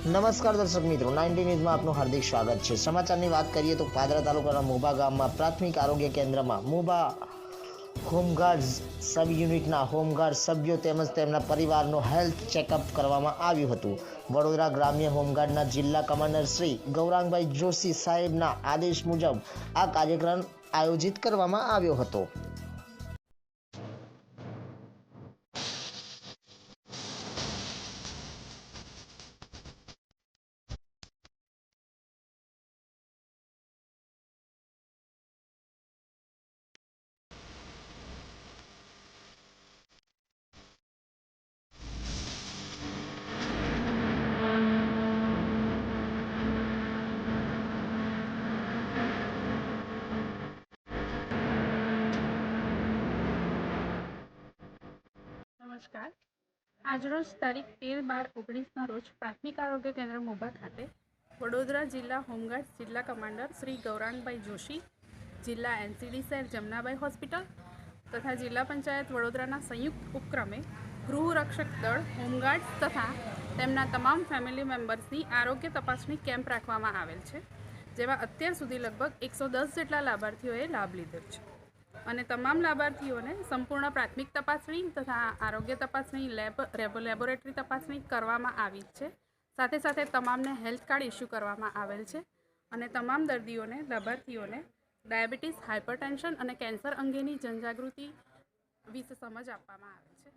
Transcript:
નમસ્કાર દર્શક મિત્રો, નાઇન્ટી ન્યૂઝમાં આપનું હાર્દિક સ્વાગત છે. સમાચારની વાત કરીએ તો પાદરા તાલુકાના મોભા ગામમાં પ્રાથમિક આરોગ્ય કેન્દ્રમાં મોભા હોમગાર્ડ સબ યુનિટના હોમગાર્ડ સભ્યો તેમજ તેમના પરિવારનો હેલ્થ ચેકઅપ કરવામાં આવ્યું હતું. વડોદરા ગ્રામ્ય હોમગાર્ડના જિલ્લા કમાન્ડર શ્રી ગૌરાંગભાઈ જોશી સાહેબના આદેશ મુજબ આ કાર્યક્રમ આયોજિત કરવામાં આવ્યો હતો. નમસ્કાર. આજરોજ તારીખ તેર બાર ઓગણીસના રોજ પ્રાથમિક આરોગ્ય કેન્દ્ર મોભા ખાતે વડોદરા જિલ્લા હોમગાર્ડ જિલ્લા કમાન્ડર શ્રી ગૌરાંગભાઈ જોશી, જિલ્લા એનસીડી સેર જમનાબાઈ હોસ્પિટલ તથા જિલ્લા પંચાયત વડોદરાના સંયુક્ત ઉપક્રમે ગૃહરક્ષક દળ હોમગાર્ડ્સ તથા તેમના તમામ ફેમિલી મેમ્બર્સની આરોગ્ય તપાસણી કેમ્પ રાખવામાં આવેલ છે, જેમાં અત્યાર સુધી લગભગ એકસો દસ જેટલા લાભાર્થીઓએ લાભ લીધેલ છે. અને તમામ લાભાર્થીઓને સંપૂર્ણ પ્રાથમિક તપાસણી તથા આરોગ્ય તપાસણી, લેબ લેબોરેટરી તપાસણી કરવામાં આવી છે. સાથે સાથે તમામને હેલ્થ કાર્ડ ઇસ્યુ કરવામાં આવેલ છે અને તમામ દર્દીઓને, લાભાર્થીઓને ડાયાબિટીસ હાઇપરટેન્શન અને કેન્સર અંગેની જનજાગૃતિ વિશે સમજ આપવામાં આવે છે.